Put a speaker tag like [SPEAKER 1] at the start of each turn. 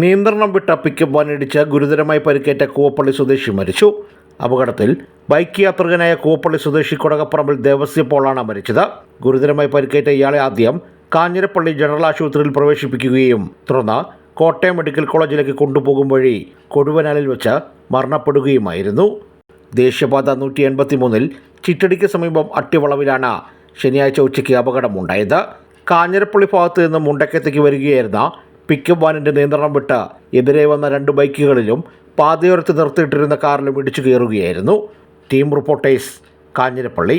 [SPEAKER 1] നിയന്ത്രണം വിട്ട പിക്കപ്പ് വാനിടിച്ച് ഗുരുതരമായി പരിക്കേറ്റ കൂവപ്പള്ളി സ്വദേശി മരിച്ചു. അപകടത്തിൽ ബൈക്ക് യാത്രികനായ കൂവപ്പള്ളി സ്വദേശി കൊടകപ്പറമ്പിൽ ദേവസ്യ പോളാണ് മരിച്ചത്. ഗുരുതരമായി പരിക്കേറ്റ ഇയാളെ ആദ്യം കാഞ്ഞിരപ്പള്ളി ജനറൽ ആശുപത്രിയിൽ പ്രവേശിപ്പിക്കുകയും തുടർന്ന് കോട്ടയം മെഡിക്കൽ കോളേജിലേക്ക് കൊണ്ടുപോകും വഴി കൊടുവനാലിൽ വെച്ച് മരണപ്പെടുകയുമായിരുന്നു. ദേശീയപാത നൂറ്റി എൺപത്തി മൂന്നിൽ ചിറ്റടിക്ക് സമീപം അട്ടിവളവിലാണ് ശനിയാഴ്ച ഉച്ചയ്ക്ക് അപകടമുണ്ടായത്. കാഞ്ഞിരപ്പള്ളി ഭാഗത്ത് നിന്ന് മുണ്ടക്കത്തേക്ക് വരികയായിരുന്ന പിക്കപ്പ് നിയന്ത്രണം വിട്ട് എതിരെ വന്ന രണ്ട് ബൈക്കുകളിലും പാതയോരത്ത് നിർത്തിയിട്ടിരുന്ന കാറിലും ഇടിച്ചു കയറുകയായിരുന്നു. Team reporters Kanjirappally.